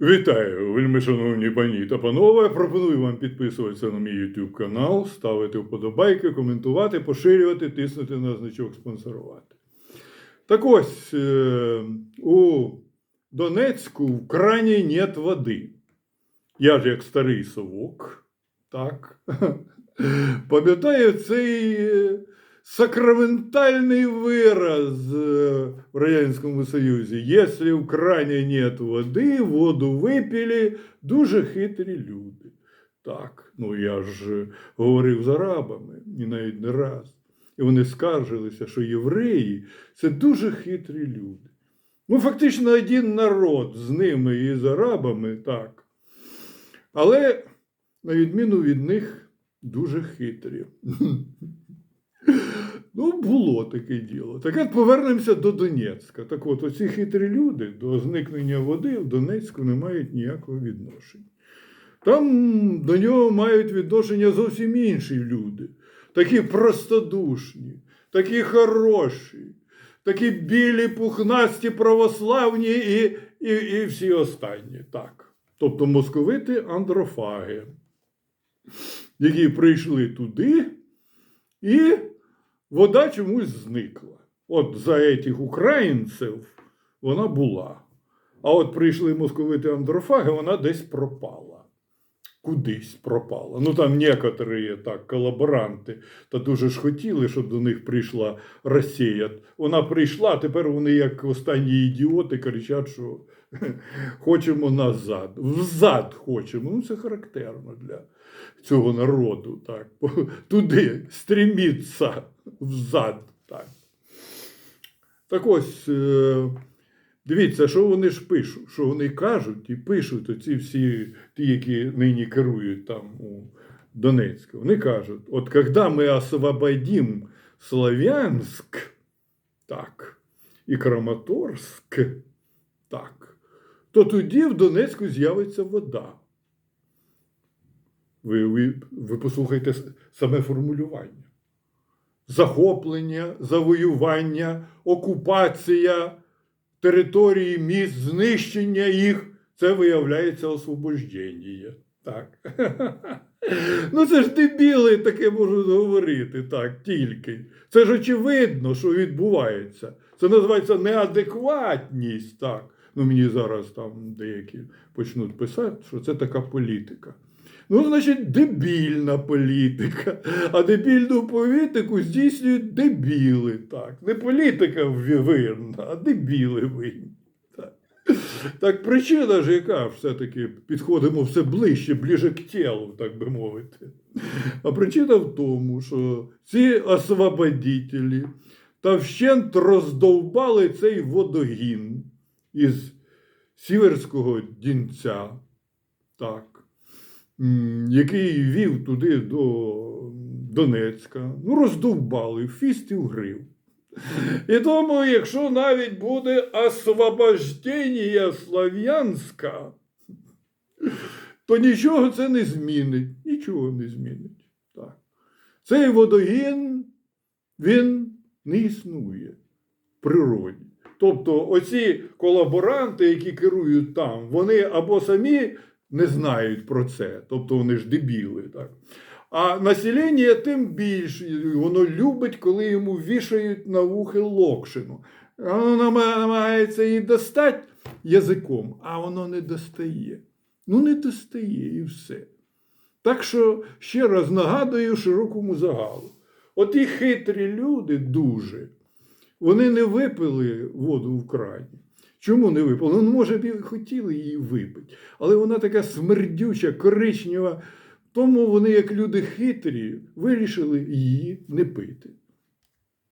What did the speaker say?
Вітаю, вельми шановні пані та панове. Пропоную вам підписуватися на мій YouTube канал, ставити вподобайки, коментувати, поширювати, тиснути на значок спонсорувати. Так ось е, у Донецьку в крані нет води. Я ж як старий совок, так. Пам'ятаю цей сакраментальний вираз е, в Радянському Союзі. Якщо в крані нет води, воду випили дуже хитрі люди. Так, ну я ж говорив з арабами і навіть не раз. І вони скаржилися, що євреї це дуже хитрі люди. Ну, фактично, один народ з ними і з арабами, так. Але, на відміну від них, дуже хитрі. Ну, було таке діло. Так от повернемося до Донецька. Так от, оці хитрі люди до зникнення води в Донецьку не мають ніякого відношення. Там до нього мають відношення зовсім інші люди, такі простодушні, такі хороші, такі білі, пухнасті, православні і, і, і всі останні. Так. Тобто московити андрофаги, які прийшли туди, і вода чомусь зникла. От за цих українців вона була. А от прийшли московити андрофаги, вона десь пропала. Кудись пропала. Ну там некоторі так, колаборанти, та дуже ж хотіли, щоб до них прийшла Росія. Вона прийшла, тепер вони, як останні ідіоти, кричать, що хочемо назад. Взад хочемо. Ну, це характерно для цього народу. Так. Туди стріміться взад. Так, так ось. Дивіться, що вони ж пишуть, що вони кажуть і пишуть оці всі ті, які нині керують там у Донецьку. Вони кажуть: от коли ми освободим Слов'янськ, так, і Краматорськ, так, то тоді в Донецьку з'явиться вода. Ви, ви, ви послухайте саме формулювання. Захоплення, завоювання, окупація території міст, знищення їх, це виявляється освобождення. Так. Ну, це ж дебіли таке можуть говорити, так, тільки. Це ж очевидно, що відбувається. Це називається неадекватність. так. Ну, мені зараз там деякі почнуть писати, що це така політика. Ну, значить, дебільна політика. А дебільну політику здійснюють дебіли. Так. Не політика винна, а дебіли винні. Так. так причина ж яка все-таки підходимо все ближче, ближче к тілу, так би мовити. А причина в тому, що ці освободителі та вщент роздовбали цей водогін із Сіверського дінця. Так який вів туди до Донецька, ну, роздовбали в фіст грив. І тому, якщо навіть буде освобождення Слов'янська, то нічого це не змінить. Нічого не змінить. Так. Цей водогін, він не існує в природі. Тобто, оці колаборанти, які керують там, вони або самі не знають про це, тобто вони ж дебіли. Так? А населення тим більше, воно любить, коли йому вішають на вухи локшину. Воно намагається її достати язиком, а воно не достає. Ну, не достає і все. Так що ще раз нагадую широкому загалу. Оті хитрі люди дуже, вони не випили воду в крані. Чому не випало? Ну, може б і хотіли її випити, але вона така смердюча, коричнева. Тому вони, як люди хитрі, вирішили її не пити.